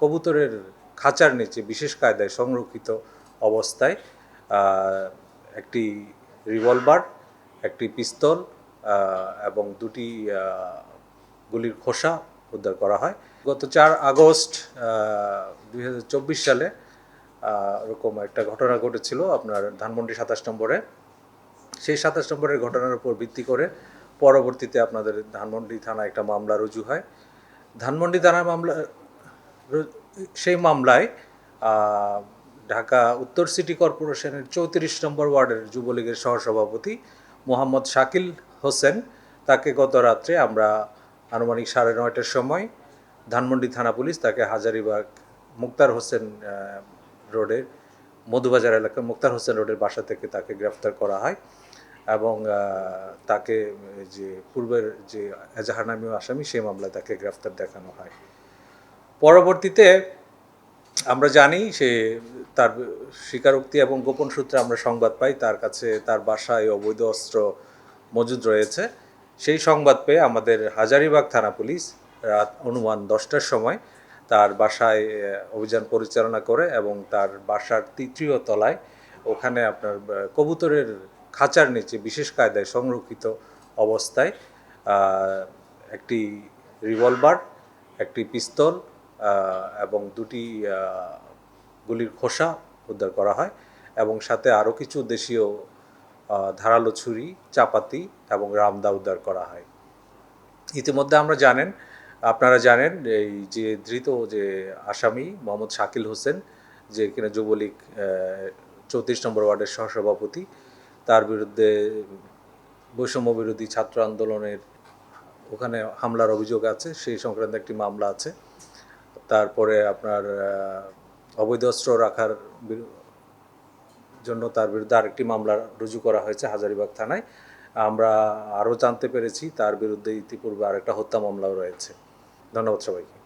কবুতরের খাঁচার নিচে বিশেষ কায়দায় সংরক্ষিত অবস্থায় একটি রিভলভার, একটি পিস্তল এবং দুটি গুলির খোসা উদ্ধার করা হয়। গত চার আগস্ট দুই হাজার চব্বিশ সালে এরকম একটা ঘটনা ঘটেছিল আপনার ধানমন্ডি সাতাশ নম্বরে। সেই সাতাশ নম্বরের ঘটনার উপর ভিত্তি করে পরবর্তীতে আপনাদের ধানমন্ডি থানায় একটা মামলা রুজু হয়। ধানমন্ডি থানার মামলা সেই মামলায় ঢাকা উত্তর সিটি কর্পোরেশনের চৌত্রিশ নম্বর ওয়ার্ডের যুবলীগের সহসভাপতি মোহাম্মদ শাকিল হোসেন, তাকে গত রাত্রে আমরা আনুমানিক সাড়ে নয়টার সময় ধানমন্ডি থানা পুলিশ তাকে হাজারিবাগ মুক্তার হোসেন রোডের, মধুবাজার এলাকার মুক্তার হোসেন রোডের বাসা থেকে তাকে গ্রেফতার করা হয় এবং তাকে যে পূর্বের যে এজাহার নামীয় আসামি, সেই মামলায় তাকে গ্রেফতার দেখানো হয়। পরবর্তীতে আমরা জানি সে তার স্বীকারোক্তি এবং গোপন সূত্রে আমরা সংবাদ পাই, তার কাছে তার বাসায় অবৈধ অস্ত্র মজুদ রয়েছে। সেই সংবাদ পেয়ে আমাদের হাজারিবাগ থানা পুলিশ রাত অনুমান দশটার সময় তার বাসায় অভিযান পরিচালনা করে এবং তার বাসার তৃতীয় তলায় ওখানে আপনার কবুতরের খাঁচার নিচে বিশেষ কায়দায় সংরক্ষিত অবস্থায় একটি রিভলভার, একটি পিস্তল এবং দুটি গুলির খোসা উদ্ধার করা হয় এবং সাথে আরও কিছু দেশীয় ধারালো ছুরি, চাপাতি এবং রামদা উদ্ধার করা হয়। ইতিমধ্যে আমরা জানেন, আপনারা জানেন এই যে ধৃত যে আসামি মোহাম্মদ শাকিল হোসেন, যে কিনা যুবলীগ চৌত্রিশ নম্বর ওয়ার্ডের সহসভাপতি, তার বিরুদ্ধে বৈষম্য বিরোধী ছাত্র আন্দোলনের ওখানে হামলার অভিযোগ আছে, সেই সংক্রান্ত একটি মামলা আছে। তারপরে আপনার অবৈধ অস্ত্র রাখার জন্য তার বিরুদ্ধে আরেকটি মামলা রুজু করা হয়েছে হাজারিবাগ থানায়। আমরা আরও জানতে পেরেছি তার বিরুদ্ধে ইতিপূর্বে আরেকটা হত্যা মামলাও রয়েছে। ধন্যবাদ সবাইকে।